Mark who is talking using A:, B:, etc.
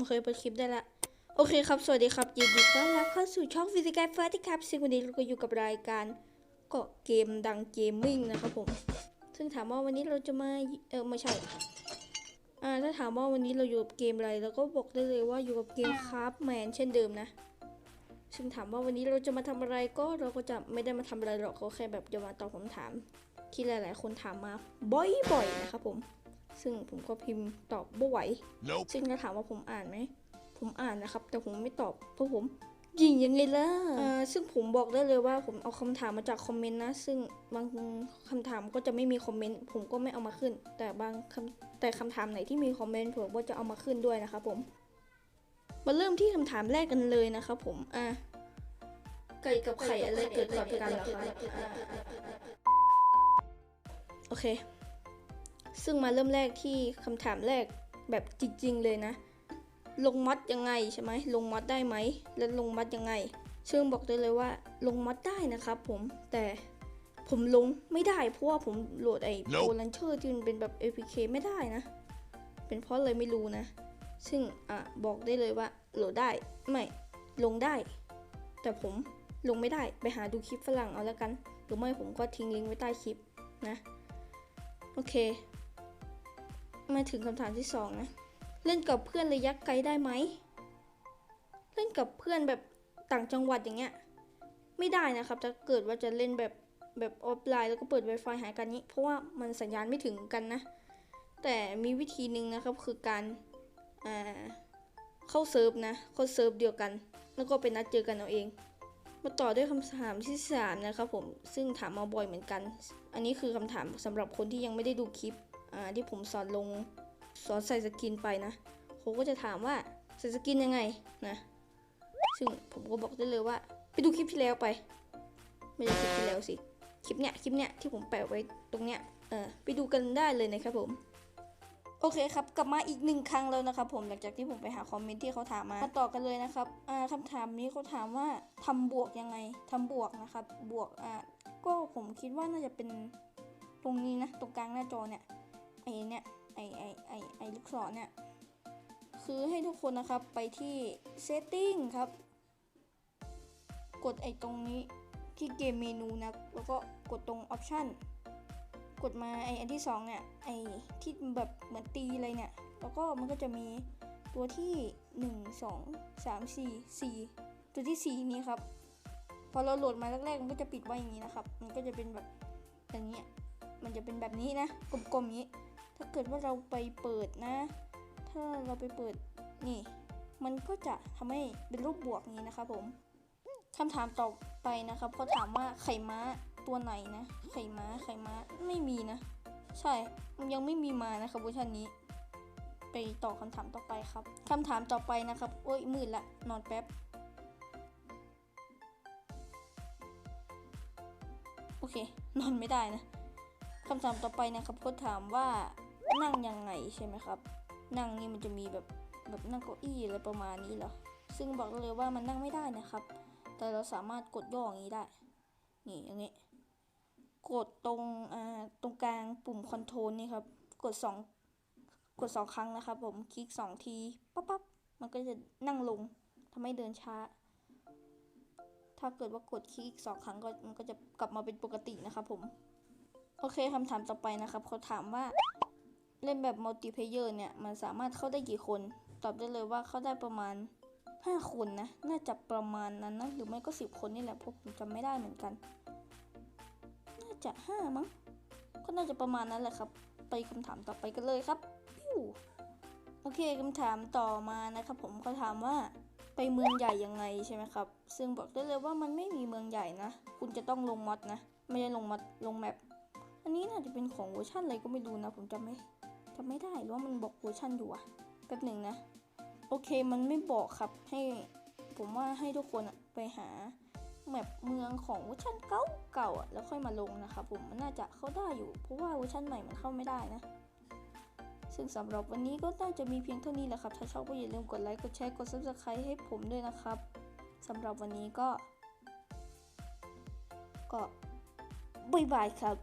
A: โอเคเปิดคลิปได้ละโอเคครับ สวัสดีครับ ยินดีต้อนรับเข้าสู่ช่องฟิสิกส์เฟิร์สที่ครับซึ่งวันนี้เราก็อยู่กับรายการเกาะเกมดังเกมมิ่งนะครับผม ซึ่งถามว่าวันนี้เราจะมา เออไม่ใช่ อ่า ถ้าถามว่าวันนี้เราอยู่กับเกมอะไรเราก็บอกได้เลยว่าอยู่กับเกมคราฟแมนเช่นเดิมนะ ซึ่งถามว่าวันนี้เราจะมาทำอะไรก็เราก็จะไม่ได้มาทำอะไรหรอกก็แค่แบบจะมาตอบคำถาม ที่หลาย ๆ คนถามมาบ่อย ๆ นะครับผม ซึ่งผมก็พิมพ์ตอบบ่ไหว
B: Nope.
A: ซึ่งถ้าถามว่าผมอ่านไหม ผมอ่านนะครับ แต่ผมไม่ตอบเพราะผมยิงยังไงล่ะอ่าซึ่งผมบอกได้เลยว่าผมเอาคำถามมาจากคอมเมนต์นะ ซึ่งบางคำถามก็จะไม่มีคอมเมนต์ผมก็ไม่เอามาขึ้น แต่บางคำแต่คำถามไหนที่มีคอมเมนต์ผมก็จะเอามาขึ้นด้วยนะครับผม มาเริ่มที่คำถามแรกกันเลยนะครับผม อะ ไก่กับไข่อะไรเกิดก่อนกันเหรอคะอ่าโอเค ซึ่งมาเริ่มแรกที่คำถามแรกแบบจริงๆเลยนะ ลงมัดยังไงใช่ไหมลงมัดได้ไหม และลงมัดยังไงซึ่งบอกได้เลยว่าลงมัดได้นะครับผมแต่ผมลงไม่ได้เพราะว่าผมโหลดไอ้
B: Nope
A: โปลันเชอร์ที่มันเป็นแบบ APK ไม่ได้นะ เป็นเพราะอะไรไม่รู้นะ ซึ่งอะบอกได้เลยว่าโหลดได้ไม่ลงได้ แต่ผมลงไม่ได้ไปหาดูคลิปฝรั่งเอาแล้วกัน หรือไม่ผมก็ทิ้งลิงก์ไว้ใต้คลิปนะ โอเค มาถึงคำถามที่สองนะ เล่นกับเพื่อนระยะไกลได้ไหม เล่นกับเพื่อนแบบต่างจังหวัดอย่างเงี้ย ไม่ได้นะครับ ถ้าเกิดว่าจะเล่นแบบแบบออฟไลน์แล้วก็เปิด Wi-Fi หากันนี้ เพราะว่ามันสัญญาณไม่ถึงกันนะ แต่มีวิธีหนึ่งนะครับคือการเข้าเซิร์ฟนะเข้าเซิร์ฟเดียวกัน แล้วก็ไปนัดเจอกันเอาเอง มาต่อด้วยคำถามที่สามนะครับผมซึ่งถามมาบ่อยเหมือนกัน อันนี้คือคำถามสำหรับคนที่ยังไม่ได้ดูคลิป ที่ผมสอนลงสอนใส่สกินไปนะเขาก็จะถามว่าใส่สกินยังไงนะ ซึ่งผมก็บอกได้เลยว่า ไปดูคลิปที่แล้วไป ไม่ใช่คลิปที่แล้วสิ คลิปเนี้ยคลิปเนี้ยที่ผมแปะไว้ตรงเนี้ย เออไปดูกันได้เลยนะครับผมโอเคครับ กลับมาอีกหนึ่งครั้งแล้วนะครับผมหลังจากที่ผมไปหาคอมเมนต์ที่เขาถามมามาต่อกันเลยนะครับอ่าคำถามนี้เขาถามว่าทำบวกยังไงทำบวกนะครับ บวกอ่าก็ผมคิดว่าน่าจะเป็นตรงนี้นะ ตรงกลางหน้าจอเนี่ย ไอเนี่ยไอไอไอไอลูกศรเนี่ยคือให้ทุกคนนะครับไปที่ setting ครับ กดไอตรงนี้ที่เกมเมนูนะแล้วก็กดตรง option กดมาไออันที่สองเนี่ยไอที่แบบเหมือนตีอะไรเนี่ย แล้วก็มันก็จะมีตัวที่ 1 2 3 4 4 ตัวที่ 4 นี้ครับ พอเราโหลดมาแรกๆมันก็จะปิดไว้อย่างนี้นะครับ มันก็จะเป็นแบบอย่างเงี้ยมันจะเป็นแบบนี้นะกลมๆนี้ ถ้าเกิดว่าเราไปเปิดนะ ถ้าเราไปเปิดนี่ มันก็จะทำให้เป็นรูปบวกนี้นะครับผมคำถามต่อไปนะครับเขาถามว่าไข่ม้าตัวไหนนะ ไข่ม้าไข่ม้าไม่มีนะ ใช่มันยังไม่มีมานะครับเวอร์ชันนี้ ไปต่อคำถามต่อไปครับคำถามต่อไปนะครับโอ้ยมืดละนอนแป๊บโอเคนอนไม่ได้นะคำถามต่อไปนะครับก็ถามว่า นั่งยังไงใช่ไหมครับ นั่งนี่มันจะมีแบบแบบนั่งเก้าอี้อะไรประมาณนี้เหรอ ซึ่งบอกเลยว่ามันนั่งไม่ได้นะครับ แต่เราสามารถกดย่ออย่างนี้ได้ นี่อย่างนี้ กดตรงอ่าตรงกลางปุ่มคอนโทรลนี่ครับ กดสองกดสองครั้งนะครับ ผม คลิกสองทีปั๊บปั๊บมันก็จะนั่งลงทำให้เดินช้า ถ้าเกิดว่ากดคลิกสองครั้งก็มันก็จะกลับมาเป็นปกตินะครับผม โอเคคำถามต่อไปนะครับเขาถามว่า เล่นแบบมัลติเพเยอร์เนี่ยมันสามารถเข้าได้กี่คน ตอบได้เลยว่าเข้าได้ประมาณ 5 คนนะ น่าจะประมาณนั้นนะ หรือไม่ก็ 10 คนนี่แหละเพราะผมจำไม่ได้เหมือนกัน น่าจะ 5 มั้ง ก็น่าจะประมาณนั้นแหละครับ ไปคำถามต่อไปกันเลยครับปิ้วโอเคคำถามต่อมานะครับผมเขาถามว่าไปเมืองใหญ่ยังไงใช่ไหมครับ ซึ่งบอกได้เลยว่ามันไม่มีเมืองใหญ่นะ คุณจะต้องลงมอดนะ ไม่ได้ลงมอดลงแมป อันนี้น่าจะเป็นของเวอร์ชันอะไรก็ไม่รู้นะ ผมจำไม่ำไม่ได้หรือว่ามันบอกเวอร์ชันอยู่อะแป๊บหนึ่งนะ โอเคมันไม่บอกครับให้ผมว่าให้ทุกคนอะไปหาแมปเมืองของเวอร์ชันเก่าๆอะแล้วค่อยมาลงนะครับผมมันน่าจะเข้าได้อยู่เพราะว่าเวอร์ชันใหม่มันเข้าไม่ได้นะ ซึ่งสำหรับวันนี้ก็น่าจะมีเพียงเท่านี้แหละครับ ถ้าชอบก็อย่าลืมกดไลค์กดแชร์กด subscribe ให้ผมด้วยนะครับสำหรับวันนี้ก็ ก็บ๊ายบายครับ